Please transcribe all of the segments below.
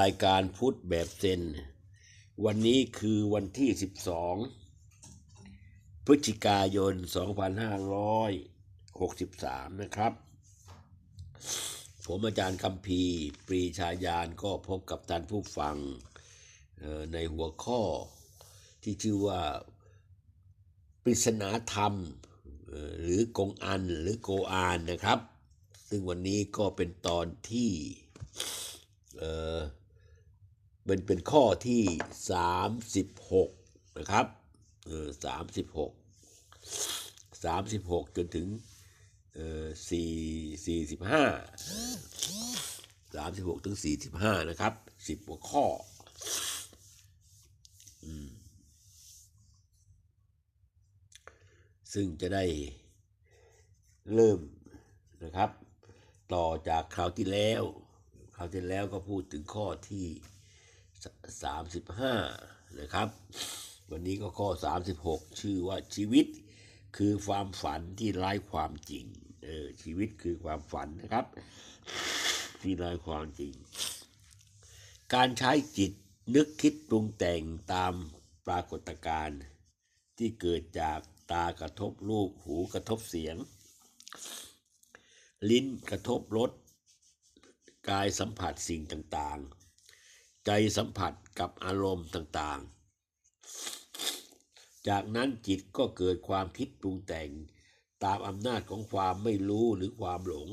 รายการพุทธแบบเซน วันนี้คือวันที่ 12 พฤศจิกายน 2563 นะครับ ผมอาจารย์คำพีปรีชาญาณก็พบกับท่านผู้ฟังในหัวข้อที่ชื่อว่าปริศนาธรรม หรือกงอันหรือโกอานนะครับ ซึ่งวันนี้ก็เป็นตอนที่ เอ่อเป็นเป็นข้อที่ 36 นะครับเออ36 36จนถึงเอ่อ4 45 36ถึง45นะครับ10หัวข้อซึ่งจะได้เริ่มนะครับ ต่อจากคราวที่แล้ว คราวที่แล้วก็พูดถึงข้อที่ สามสิบห้านะครับ วันนี้ก็ข้อสามสิบหกชื่อว่าชีวิตคือความฝันที่ไร้ความจริงเออชีวิตคือความฝันนะครับ ที่ไร้ความจริง การใช้จิตนึกคิดปรุงแต่งตามปรากฏการณ์ที่เกิดจากตากระทบรูปหูกระทบเสียง ลิ้นกระทบรสกายสัมผัสสิ่งต่างๆ ใจสัมผัสกับอารมณ์ต่างๆ จากนั้นจิตก็เกิดความคิดปรุงแต่งตามอำนาจของความไม่รู้หรือความหลง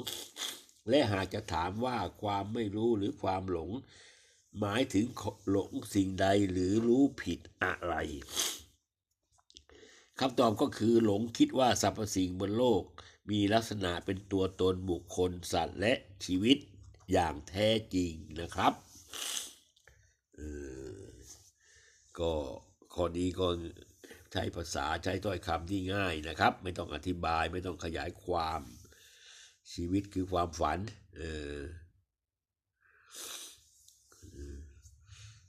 และหากจะถามว่าความไม่รู้หรือความหลง หมายถึงหลงสิ่งใดหรือรู้ผิดอะไรคำตอบก็คือหลงคิดว่าสรรพสิ่งบนโลก มีลักษณะเป็นตัวตนบุคคลสัตว์และชีวิตอย่างแท้จริงนะครับ ก็ข้อนี้ก็ใช้ภาษาใช้ถ้อยคำที่ง่ายนะครับ ไม่ต้องอธิบายไม่ต้องขยายความชีวิตคือความฝันเออ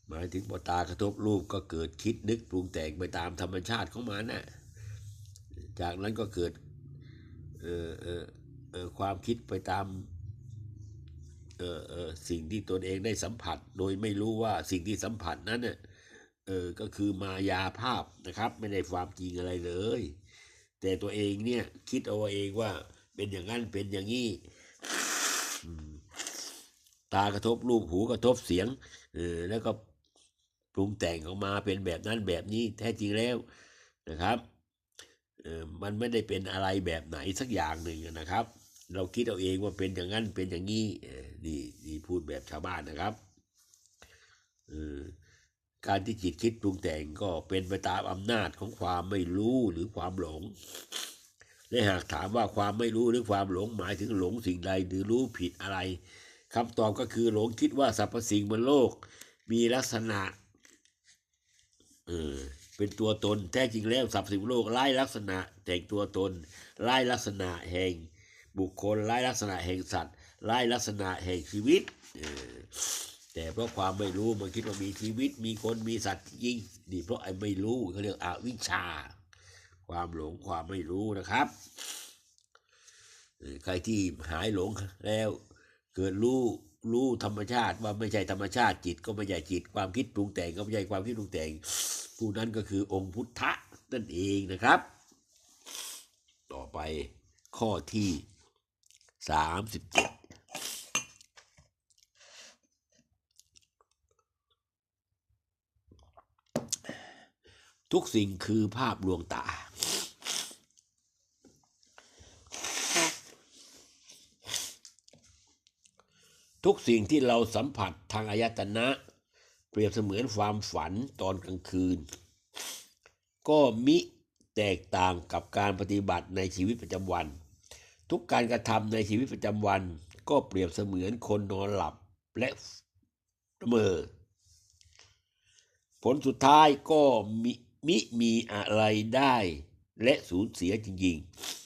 หมายถึงพอตากระทบรูปก็เกิดคิดนึกปรุงแต่งไปตามธรรมชาติของมันนะ่ะจากนั้นก็เกิดเออเออเออความคิดไปตาม สิ่งที่ตนเองได้สัมผัส โดยไม่รู้ว่าสิ่งที่สัมผัสนั้นเน่ยเออก็คือมายาภาพนะครับ ไม่ได้ความจริงอะไรเลย แต่ตัวเองเนี่ยคิดเอาเองว่าเป็นอย่างนั้นเป็นอย่างนี้ตากระทบรูปหูกระทบเสียงเออแล้วก็ปรุงแต่งออกมาเป็นแบบนั้นแบบนี้แท้จริงแล้วนะครับเออมันไม่ได้เป็นอะไรแบบไหนสักอย่างหนึ่งนะครับ เราคิดเอาเองว่าเป็นอย่างนั้นเป็นอย่างนี้เออนี่นี่พูดแบบชาวบ้านนะครับการที่จิตคิดปรุงแต่งก็เป็นไปตามอำนาจของความไม่รู้หรือความหลง และหากถามว่าความไม่รู้หรือความหลงหมายถึงหลงสิ่งใดหรือรู้ผิดอะไรคำตอบก็คือหลงคิดว่าสรรพสิ่งบนโลก มีลักษณะเออเป็นตัวตนแท้จริงแล้วสรรพสิ่งบนโลกไล่ลักษณะแต่งตัวตนไล่ลักษณะแห่ง บุคคลไล่ลักษณะแห่งสัตว์ไล่ลักษณะแห่งชีวิต แต่เพราะความไม่รู้มันคิดว่ามีชีวิต มีคนมีสัตว์จริงนี่เพราะไอ้ไม่รู้เขาเรียกอวิชชา ความหลงความไม่รู้นะครับใครที่หายหลงแล้วเกิดรู้รู้ธรรมชาติว่าไม่ใช่ธรรมชาติจิตก็ไม่ใช่จิต ความคิดปรุงแต่งก็ไม่ใช่ความคิดปรุงแต่งผู้นั้นก็คือองค์พุทธะนั่นเองนะครับ ต่อไปข้อที่ สามสิบเจ็ดทุกสิ่งคือภาพลวงตา ทุกสิ่งที่เราสัมผัสทางอายตนะ เปรียบเสมือนความฝันตอนกลางคืน ก็มิแตกต่างกับการปฏิบัติในชีวิตประจำวัน ทุกการกระทำในชีวิตประจำวันก็เปรียบเสมือนคนนอนหลับและเมอผลสุดท้ายก็มิมิมีอะไรได้และสูญเสียจริง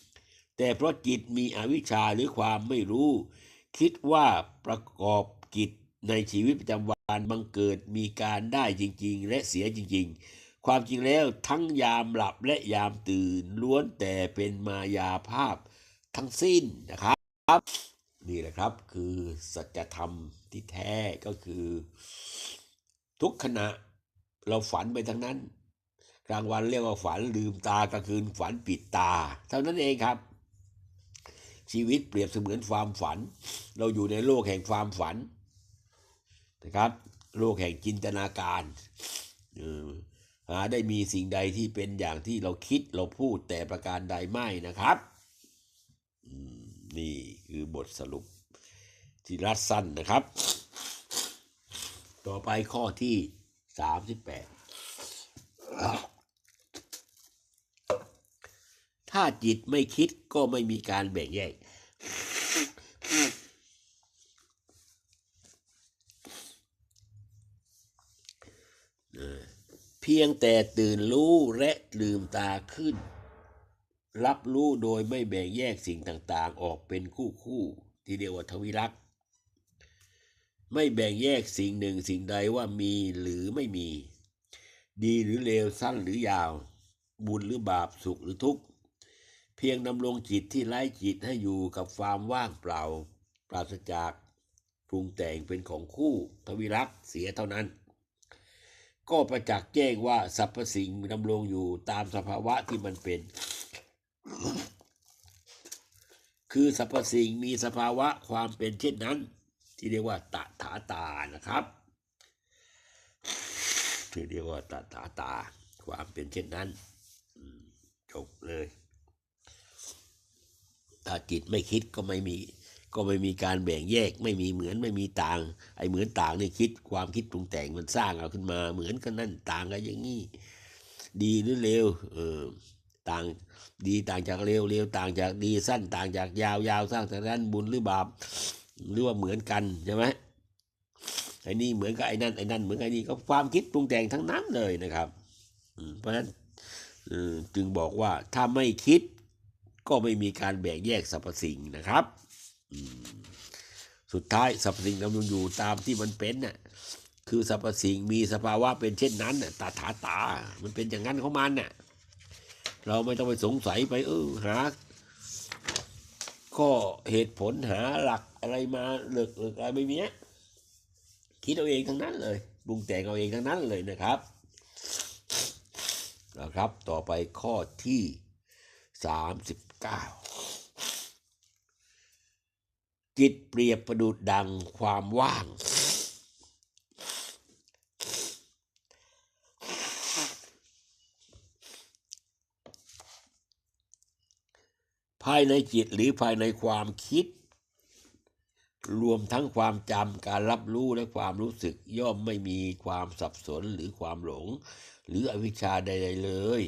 ๆ แต่เพราะจิตมีอวิชชาหรือความไม่รู้ คิดว่าประกอบกิจในชีวิตประจำวันบังเกิดมีการได้จริงๆ และเสียจริงๆ ความจริงแล้วทั้งยามหลับและยามตื่นล้วนแต่เป็นมายาภาพ ทั้งสิ้นนะครับ นี่แหละครับคือสัจธรรมที่แท้ก็คือ ทุกขณะเราฝันไปทั้งนั้น กลางวันเรียกว่าฝันลืมตากลางคืนฝันปิดตา เท่านั้นเองครับ ชีวิตเปรียบเสมือนความฝัน เราอยู่ในโลกแห่งความฝันนะครับ โลกแห่งจินตนาการหาได้มีสิ่งใดที่เป็นอย่างที่เราคิดเราพูดแต่ประการใดไม่นะครับ คือบทสรุปที่รัดสั้นนะครับ ต่อไปข้อที่สามสิบแปดถ้าจิตไม่คิดก็ไม่มีการแบ่งแยก เพียงแต่ตื่นรู้และลืมตาขึ้น รับรู้โดยไม่แบ่งแยกสิ่งต่างๆ ออกเป็นคู่คู่ๆที่เรียกว่าทวิรักษ์ไม่แบ่งแยกสิ่งหนึ่งสิ่งใดว่ามีหรือไม่มี ดีหรือเลวสั้นหรือยาว บุญหรือบาปสุขหรือทุกข์ เพียงดำรงจิตที่ไร้จิตให้อยู่กับความว่างเปล่า ปราศจากปรุงแต่งเป็นของคู่ทวิรักษ์เสียเท่านั้น ก็ประจักษ์แจ้งว่าสรรพสิ่งดำรงอยู่ตามสภาวะที่มันเป็น คือสรรพสิ่งมีสภาวะความเป็นเช่นนั้น ที่เรียกว่าตถาตานะครับที่เรียกว่าตถาตา ความเป็นเช่นนั้นจบเลย ถ้าจิตไม่คิดก็ไม่มี ก็ไม่มีการแบ่งแยก ไม่มีเหมือนไม่มีต่าง ไอ้เหมือนต่างนี่คิดความคิดปรุงแต่งมันสร้างเอาขึ้นมา เหมือนกันนั่นต่างกันอย่างนี้ดีหรือเลวเออต่าง ดีต่างจากเลวเลวต่างจากดีสั้นต่างจากยาวยาวสร้างจากนั้นบุญหรือบาปหรือว่าเหมือนกันใช่ไหมไอ้นี่เหมือนกับไอ้นั่นไอ้นั่นเหมือนไอ้นี่ก็ความคิดปรุงแต่งทั้งนั้นเลยนะครับเพราะฉะนั้นจึงบอกว่าถ้าไม่คิดก็ไม่มีการแบ่งแยกสรรพสิ่งนะครับสุดท้ายสรรพสิ่งดำรงอยู่ตามที่มันเป็นน่ะคือสรรพสิ่งมีสภาวะเป็นเช่นนั้นน่ะตาถาตา มันเป็นอย่างนั้นของมันน่ะ เราไม่ต้องไปสงสัยไปเออหาข้อเหตุผลหาหลักอะไรมาเลิกเลิกอะไรไม่มีคิดเอาเองทั้งนั้นเลยปรุงแต่งเอาเองทั้งนั้นเลยนะครับนะครับ ต่อไปข้อที่สามสิบเก้าจิตเปรียบประดุดดังความว่าง ภายในจิตหรือภายในความคิด รวมทั้งความจำการรับรู้และความรู้สึกย่อมไม่มีความสับสนหรือความหลง หรืออวิชชาใด ๆ เลย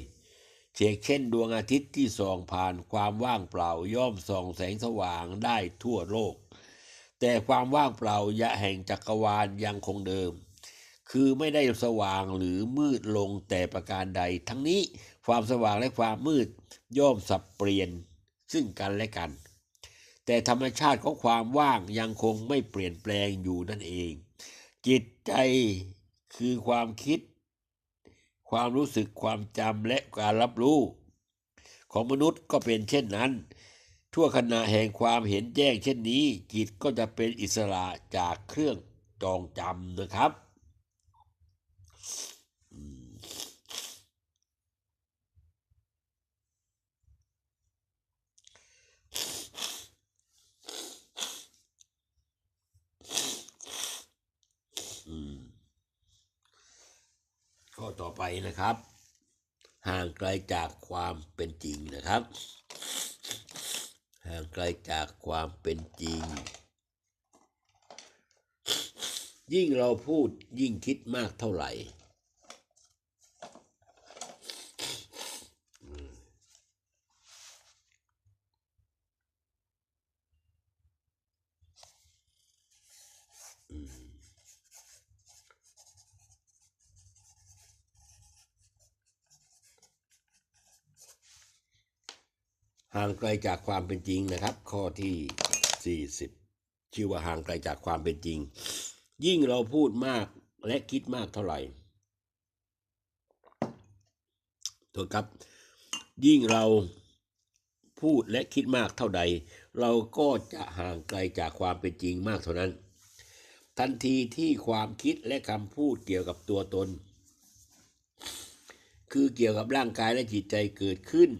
เชกเช่นดวงอาทิตย์ที่ส่องผ่านความว่างเปล่าย่อมส่องแสงสว่างได้ทั่วโลก แต่ความว่างเปล่ายะแห่งจักรวาลยังคงเดิม คือไม่ได้สว่างหรือมืดลงแต่ประการใด ทั้งนี้ความสว่างและความมืดย่อมสับเปลี่ยน ซึ่งกันและกัน แต่ธรรมชาติของความว่างยังคงไม่เปลี่ยนแปลงอยู่นั่นเอง จิตใจคือความคิด ความรู้สึกความจำและการรับรู้ ของมนุษย์ก็เป็นเช่นนั้น ทั่วขณะแห่งความเห็นแจ้งเช่นนี้ จิตก็จะเป็นอิสระจากเครื่องจองจำนะครับ ข้อต่อไปนะครับ ห่างไกลจากความเป็นจริงนะครับ ห่างไกลจากความเป็นจริง ยิ่งเราพูดยิ่งคิดมากเท่าไหร่ ห่างไกลจากความเป็นจริงนะครับ ข้อที่ 40 ชื่อว่าห่างไกลจากความเป็นจริง ยิ่งเราพูดมากและคิดมากเท่าไหร่โทษครับ ยิ่งเราพูดและคิดมากเท่าใด เราก็จะห่างไกลจากความเป็นจริงมากเท่านั้น ทันทีที่ความคิดและคำพูดเกี่ยวกับตัวตน คือเกี่ยวกับร่างกายและจิตใจเกิดขึ้น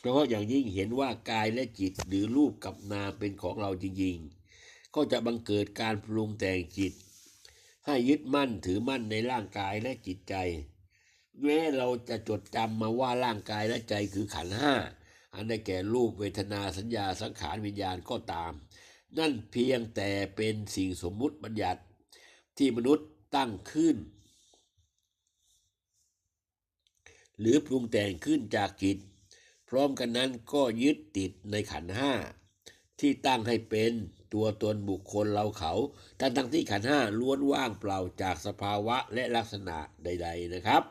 เพราะอย่างยิ่งเห็นว่ากายและจิตหรือรูปกับนามเป็นของเราจริงๆ ก็จะบังเกิดการปรุงแต่งจิต ให้ยึดมั่นถือมั่นในร่างกายและจิตใจ แม้เราจะจดจำมาว่าร่างกายและใจคือขันห้า อันได้แก่รูปเวทนาสัญญาสังขารวิญญาณก็ตาม นั่นเพียงแต่เป็นสิ่งสมมุติบัญญัติที่มนุษย์ตั้งขึ้น หรือปรุงแต่งขึ้นจากจิต พร้อมกันนั้นก็ยึดติดในขันห้าที่ตั้งให้เป็นตัวตนบุคคลเราเขาทั้งทั้งที่ขันห้าล้วนว่างเปล่าจากสภาวะและลักษณะใด ๆนะครับ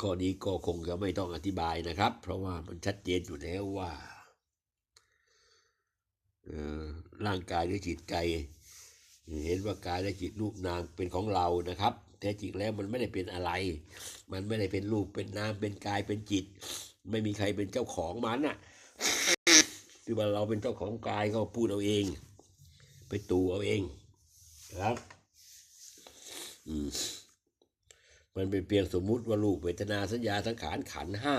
ข้อนี้ก็คงจะไม่ต้องอธิบายนะครับ เพราะว่ามันชัดเจนอยู่แล้วว่าร่างกายหรือจิตใจ เห็นว่ากายและจิตรูปนามเป็นของเรานะครับแต่จริงแล้วมันไม่ได้เป็นอะไร มันไม่ได้เป็นรูปเป็นนามเป็นกายเป็นจิต ไม่มีใครเป็นเจ้าของมันน่ะที่ว่าเราเป็นเจ้าของกายก็พูดเอาเอง ไปตูเอาเองครับอืมมันเป็นเพียงสมมุติว่ารูปเวทนาสัญญาสังขารขันห้า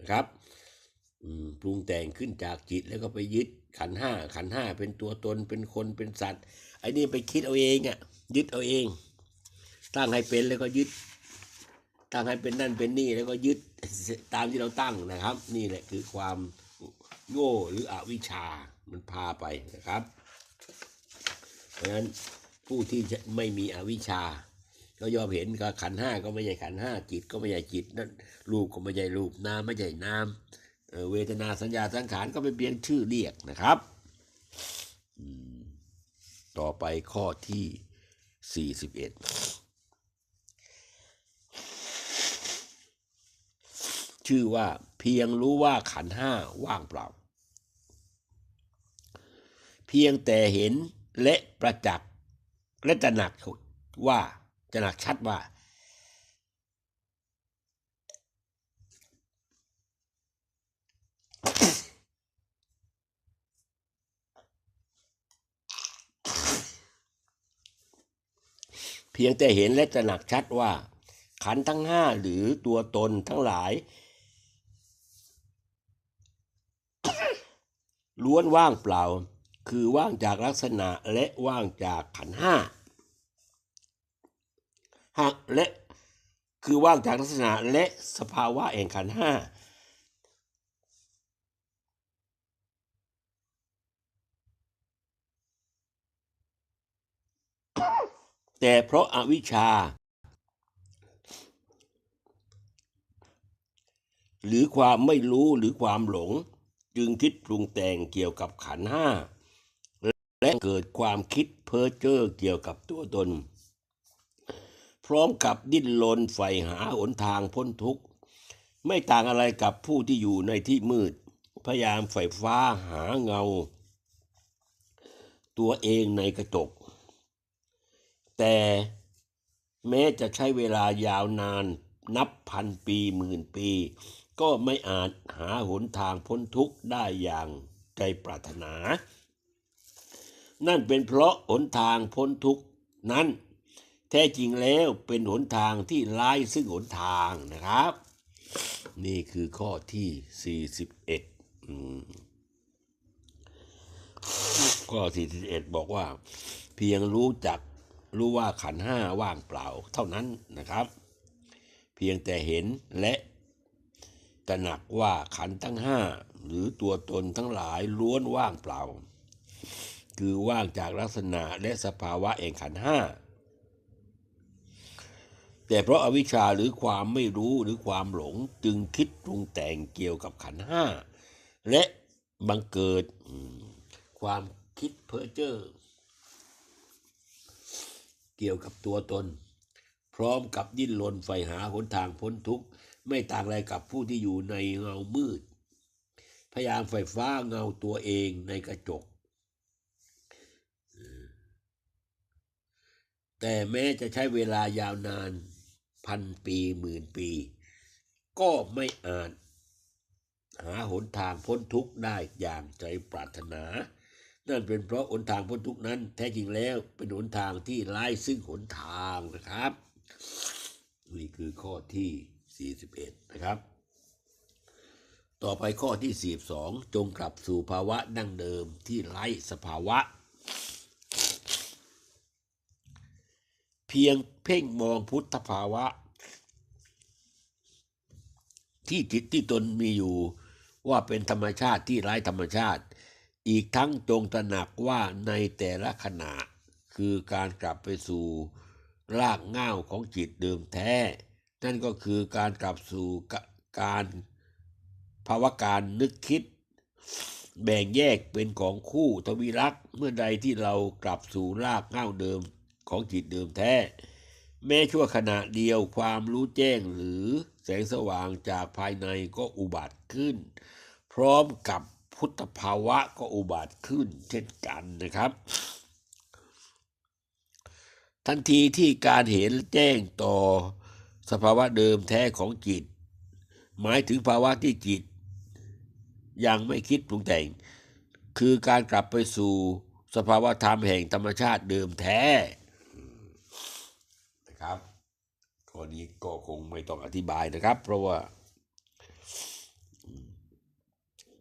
นะครับอืมปรุงแต่งขึ้นจากจิตแล้วก็ไปยึดขันห้าขันห้าเป็นตัวตนเป็นคนเป็นสัตว์ อ้นี่ไปคิดเอาเองอะ่ะยึดเอาเอง ตั้งให้เป็นแล้วก็ยึด ตั้งให้เป็นนั่นเป็นนี่แล้วก็ยึดตามที่เราตั้งนะครับ นี่แหละคือความโง่หรืออวิชชามันพาไปนะครับ เพราะฉะนั้นผู้ที่ไม่มีอวิชชาก็ยอมเห็นก็ขันห้าก็ไม่ใช่ขันห้าจิตก็ไม่ใช่จิตนั่นรูปก็ไม่ใช่รูปนามไม่ใช่นามเวทนาสัญญาสังขารก็เป็นเพียงชื่อเรียกนะครับ ต่อไปข้อที่สี่สิบเอ็ดชื่อว่าเพียงรู้ว่าขันห้าว่างเปล่า เพียงแต่เห็นและประจักษ์และตระหนักว่าตระหนักชัดว่า เพียงแต่เห็นและตระหนักชัดว่า ขันทั้งห้าหรือตัวตนทั้งหลาย ล้วนว่างเปล่า คือว่างจากลักษณะและว่างจากขันห้าหากและคือว่างจากลักษณะและสภาวะแห่งขันห้า แต่เพราะอาวิชชา หรือความไม่รู้หรือความหลง จึงคิดปรุงแต่งเกี่ยวกับขันห้า และเกิดความคิดเพ้อเจ้อเกี่ยวกับตัวตน พร้อมกับดิ้นรนใฝ่หาหนทางพ้นทุกข์ ไม่ต่างอะไรกับผู้ที่อยู่ในที่มืด พยายามใฝ่ฟ้าหาเงา ตัวเองในกระจก แต่แม้จะใช้เวลายาวนานนับพันปีหมื่นปี ก็ไม่อาจหาหนทางพ้นทุกข์ได้อย่างใจปรารถนา นั่นเป็นเพราะหนทางพ้นทุกข์นั้น แท้จริงแล้วเป็นหนทางที่ไร้ซึ่งหนทางนะครับ นี่คือข้อที่ 41อืมข้อ 41 บอกว่า เพียงรู้จัก รู้ว่าขันห้าว่างเปล่าเท่านั้นนะครับ เพียงแต่เห็นและตระหนักว่าขันทั้งห้าหรือตัวตนทั้งหลายล้วนว่างเปล่า คือว่างจากลักษณะและสภาวะแห่งขันห้าแต่เพราะอาวิชชาหรือความไม่รู้หรือความหลงจึงคิดปรุงแต่งเกี่ยวกับขันห้าและบังเกิดความคิดเพ้อเจ้อ เกี่ยวกับตัวตน พร้อมกับดิ้นรนใฝ่หาหนทางพ้นทุกข์ ไม่ต่างอะไรกับผู้ที่อยู่ในเงามืด พยายามไฟฟ้าเงาตัวเองในกระจก แต่แม้จะใช้เวลายาวนานพันปีหมื่นปี ก็ไม่อาจหาหนทางพ้นทุกข์ได้อย่างใจปรารถนา นั่นเป็นเพราะหนทางพ้นทุกนั้น แท้จริงแล้วเป็นหนทางที่ไร้ซึ่งหนทางนะครับ นี่คือข้อที่ 41 นะครับ ต่อไปข้อที่ 42 จงกลับสู่ภาวะดั้งเดิมที่ไร้สภาวะ เพียงเพ่งมองพุทธภาวะ ที่จิตที่ตนมีอยู่ว่าเป็นธรรมชาติที่ไร้ธรรมชาติ อีกทั้งจงตระหนักว่าในแต่ละขณะ คือการกลับไปสู่รากเง้าของจิตเดิมแท้ นั่นก็คือการกลับสู่การภาวะการนึกคิด แบ่งแยกเป็นของคู่ทวิรักเมื่อใดที่เรากลับสู่รากเง้าเดิมของจิตเดิมแท้ แม้ชั่วขณะเดียวความรู้แจ้งหรือแสงสว่างจากภายในก็อุบัติขึ้น พร้อมกับ พุทธภาวะก็อุบัติขึ้นเช่นกันนะครับ ทันทีที่การเห็นแจ้งต่อสภาวะเดิมแท้ของจิต หมายถึงภาวะที่จิต ยังไม่คิดปรุงแต่ง คือการกลับไปสู่สภาวะธรรมแห่งธรรมชาติเดิมแท้นะครับข้อนี้ก็คงไม่ต้องอธิบายนะครับ เพราะว่า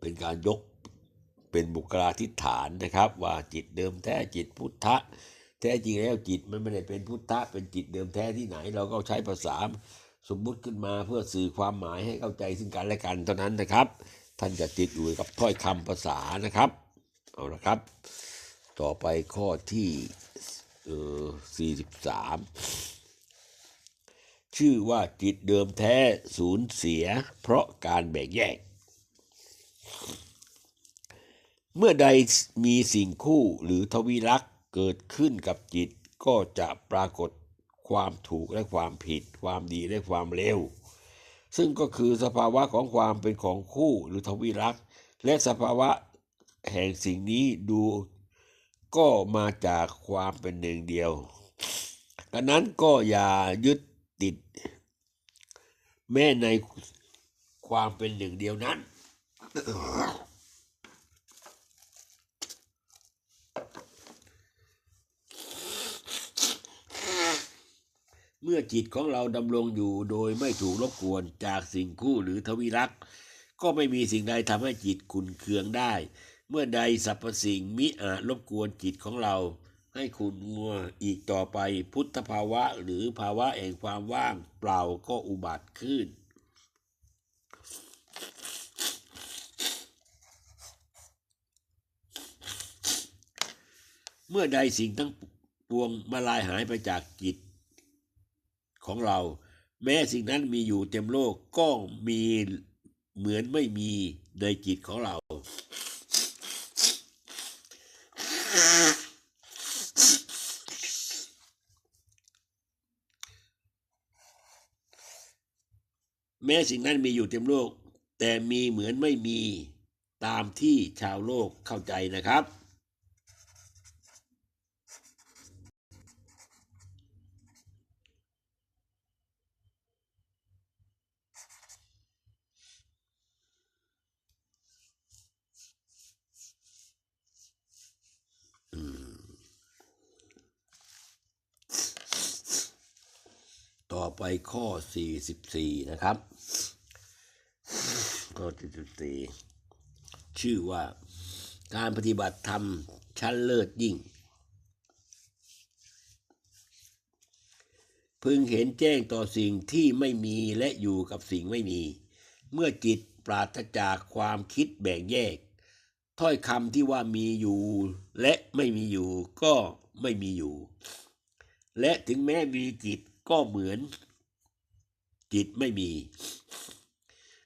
เป็นการยกเป็นบุคลาธิฐานนะครับ ว่าจิตเดิมแท้จิตพุทธะ แท้จริงแล้วจิตมันไม่ได้เป็นพุทธะ เป็นจิตเดิมแท้ที่ไหน เราก็ใช้ภาษาสมมุติขึ้นมาเพื่อสื่อความหมายให้เข้าใจซึ่งกันและกันเท่านั้นนะครับ ท่านจะติดอยู่กับถ้อยคำภาษานะครับเอาละครับ ต่อไปข้อที่เออ43ชื่อว่าจิตเดิมแท้สูญเสีย เพราะการแบ่งแยก เมื่อใดมีสิ่งคู่หรือทวิรักษ์เกิดขึ้นกับจิตก็จะปรากฏความถูกและความผิด ความดีและความเลวซึ่งก็คือสภาวะของความเป็นของคู่หรือทวิรักษ์และสภาวะแห่งสิ่งนี้ดูก็มาจากความเป็นหนึ่งเดียวดังนั้นก็อย่ายึดติด แม้ในความเป็นหนึ่งเดียวนั้น เมื่อจิตของเราดำรงอยู่โดยไม่ถูกรบกวนจากสิ่งคู่หรือทวิรักษ์ก็ไม่มีสิ่งใดทำให้จิตขุนเคืองได้ เมื่อใดสรรพสิ่งมิอาจรบกวนจิตของเรา ให้ขุนงัวอีกต่อไปพุทธภาวะหรือภาวะแห่งความว่างเปล่าก็อุบัติขึ้น เมื่อใดสิ่งทั้งปวงมาลายหายไปจากจิตของเรา แม้สิ่งนั้นมีอยู่เต็มโลกก็มีเหมือนไม่มีในจิตของเรา แม้สิ่งนั้นมีอยู่เต็มโลก แต่มีเหมือนไม่มีตามที่ชาวโลกเข้าใจนะครับ อไปข้อ 44 นะครับข้อ44ชื่อว่าการปฏิบัติธรรมชั้นเลิศยิ่ง พึงเห็นแจ้งต่อสิ่งที่ไม่มีและอยู่กับสิ่งไม่มี เมื่อจิตปราศจากความคิดแบ่งแยก ถ้อยคำที่ว่ามีอยู่และไม่มีอยู่ก็ไม่มีอยู่ และถึงแม้มีจิต ก็เหมือนจิตไม่มี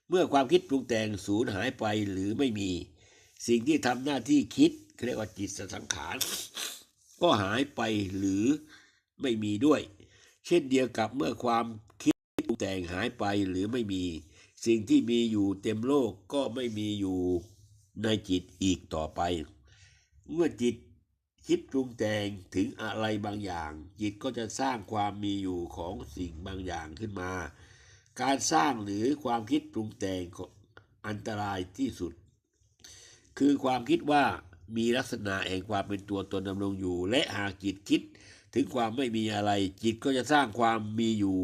เมื่อความคิดปรุงแต่งสูญหายไปหรือไม่มี สิ่งที่ทำหน้าที่คิดเรียกว่าจิตสังขาร ก็หายไปหรือไม่มีด้วย เช่นเดียวกับเมื่อความคิดปรุงแต่งหายไปหรือไม่มี สิ่งที่มีอยู่เต็มโลกก็ไม่มีอยู่ในจิตอีกต่อไป เมื่อจิต คิดปรุงแต่งถึงอะไรบางอย่าง จิตก็จะสร้างความมีอยู่ของสิ่งบางอย่างขึ้นมา การสร้างหรือความคิดปรุงแต่งอันตรายที่สุด คือความคิดว่ามีลักษณะแห่งความเป็นตัวตนดำรงอยู่ และหากจิตคิดถึงความไม่มีอะไร จิตก็จะสร้างความมีอยู่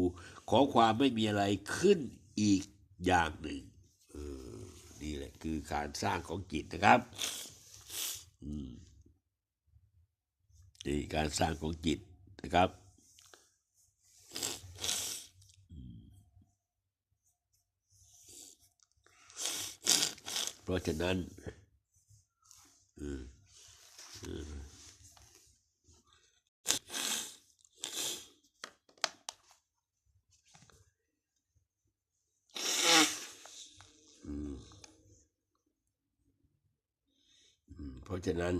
ของความไม่มีอะไรขึ้นอีกอย่างหนึ่งออนี่แหละคือการสร้างของจิตนะครับ อืม นี่การสร้างของจิตนะครับเพราะฉะนั้นเพราะฉะนั้น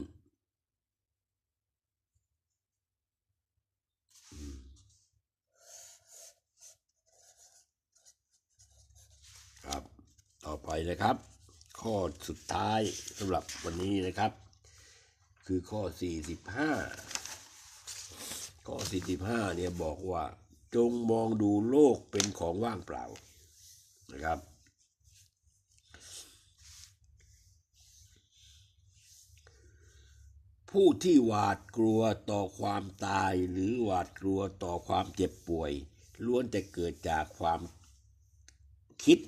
ครับ ต่ อไปนะครับ ข้อสุดท้ายสำหรับวันนี้นะครับ คือข้อ 45 ข้อ 45 เนี่ยบอกว่า จงมองดูโลกเป็นของว่างเปล่านะครับผู้ที่หวาดกลัวต่อความตายหรือหวาดกลัวต่อความเจ็บป่วยล้วนแต่เกิดจากความคิด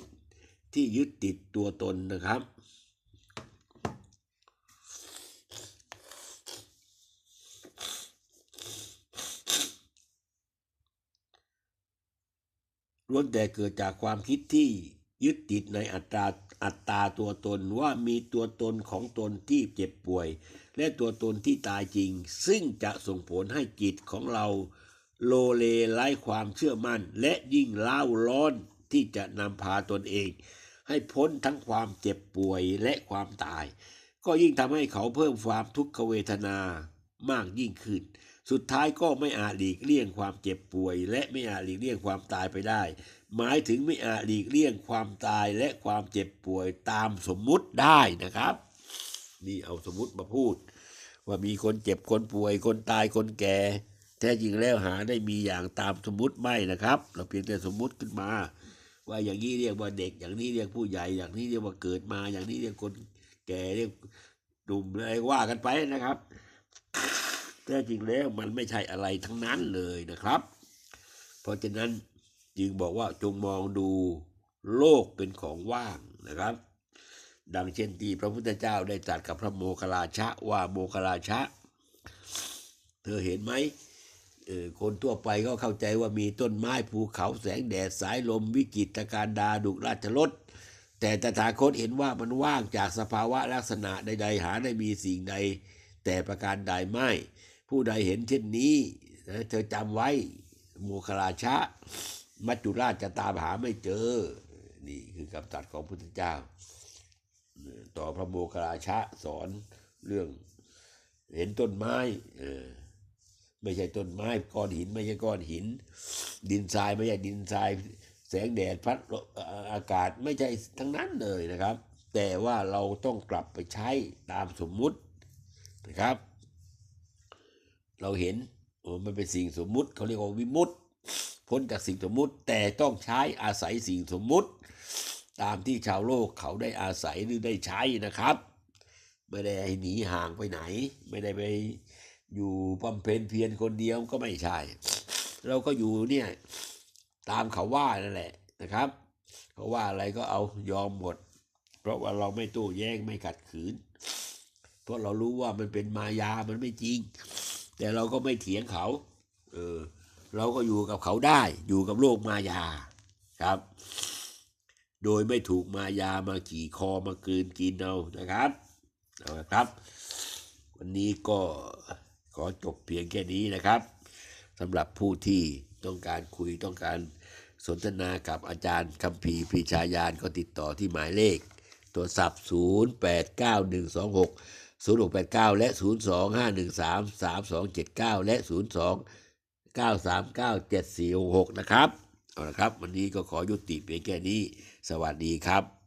ที่ยึดติดตัวตนนะครับล้วนแต่เกิดจากความคิดที่ยึดติดในอัตราอัตตาตัวตนว่ามีตัวตนของตนที่เจ็บป่วย และตัวตนที่ตายจริง ซึ่งจะส่งผลให้จิตของเราโลเลไร้ความเชื่อมั่น และยิ่งเล่าร้อนที่จะนำพาตนเอง ให้พ้นทั้งความเจ็บป่วยและความตาย ก็ยิ่งทำให้เขาเพิ่มความทุกขเวทนามากยิ่งขึ้น สุดท้ายก็ไม่อาจหลีกเลี่ยงความเจ็บป่วย และไม่อาจหลีกเลี่ยงความตายไปได้ หมายถึงไม่อาจหลีกเลี่ยงความตายและความเจ็บป่วยตามสมมุติได้นะครับ นี่เอาสมมุติมาพูด ว่ามีคนเจ็บคนป่วย คนตายคนแก่แท้จริงแล้วหาได้มีอย่างตามสมมุติไม่นะครับ เราเพียงแต่สมมุติขึ้นมา ว่าอย่างนี้เรียกว่าเด็ก อย่างนี้เรียกผู้ใหญ่ อย่างนี้เรียกว่าเกิดมา อย่างนี้เรียกคนแก่เรียกหนุ่มอะไรว่ากันไปนะครับแท้จริงแล้วมันไม่ใช่อะไรทั้งนั้นเลยนะครับ เพราะฉะนั้นจึงบอกว่าจงมองดูโลกเป็นของว่างนะครับ ดังเช่นที่พระพุทธเจ้าได้ตรัสกับพระโมคคัลลาชะว่าโมคคัลลาชะ เธอเห็นไหม คนทั่วไปก็เข้าใจว่ามีต้นไม้ภูเขาแสงแดดสายลมวิจิตการดาดุราชรถแต่ตถาคตเห็นว่ามันว่างจากสภาวะลักษณะใดๆหาได้มีสิ่งใด แต่ประการใดไม่ ผู้ใดเห็นเช่นนี้นะเธอจำไว้โมคคัลาชะ มัจจุราชจะตามหาไม่เจอ นี่คือคำตรัสของพระพุทธเจ้า ต่อพระโมคคัลาชะสอนเรื่องเห็นต้นไม้ ไม่ใช่ต้นไม้ก้อนหิน ไม่ใช่ก้อนหิน ดินทรายไม่ใช่ดินทราย แสงแดดพัดอากาศไม่ใช่ทั้งนั้นเลยนะครับ แต่ว่าเราต้องกลับไปใช้ตามสมมุตินะครับ เราเห็นโอ้มันเป็นสิ่งสมมุติเขาเรียกว่าวิมุตพ้นจากสิ่งสมมุติ แต่ต้องใช้อาศัยสิ่งสมมุติ ตามที่ชาวโลกเขาได้อาศัยหรือได้ใช้นะครับ ไม่ได้ให้หนีห่างไปไหน ไม่ได้ไป อยู่บำเพ็ญเพียรคนเดียวก็ไม่ใช่ เราก็อยู่เนี่ย ตามเขาว่านั่นแหละนะครับเขาว่าอะไรก็เอายอมหมด เพราะว่าเราไม่โต้แย้งไม่ขัดขืน เพราะเรารู้ว่ามันเป็นมายามันไม่จริง แต่เราก็ไม่เถียงเขา เออ เราก็อยู่กับเขาได้ อยู่กับโลกมายาครับ โดยไม่ถูกมายามาขี่คอมากืนกินเอานะครับเอาละครับ วันนี้ก็ ขอจบเพียงแค่นี้นะครับสำหรับผู้ที่ต้องการคุยต้องการสนทนากับอาจารย์คัมภีร์ปรีชาญาณก็ติดต่อที่หมายเลขโทรศัพท์ 0 8 9 1 2 6 0 6 8 9 และ 0 2 5 1 3 3 2 7 9 และ 0 2 9 3 9 7 4 6นะครับ เอาละครับ วันนี้ก็ขอยุติเพียงแค่นี้ สวัสดีครับ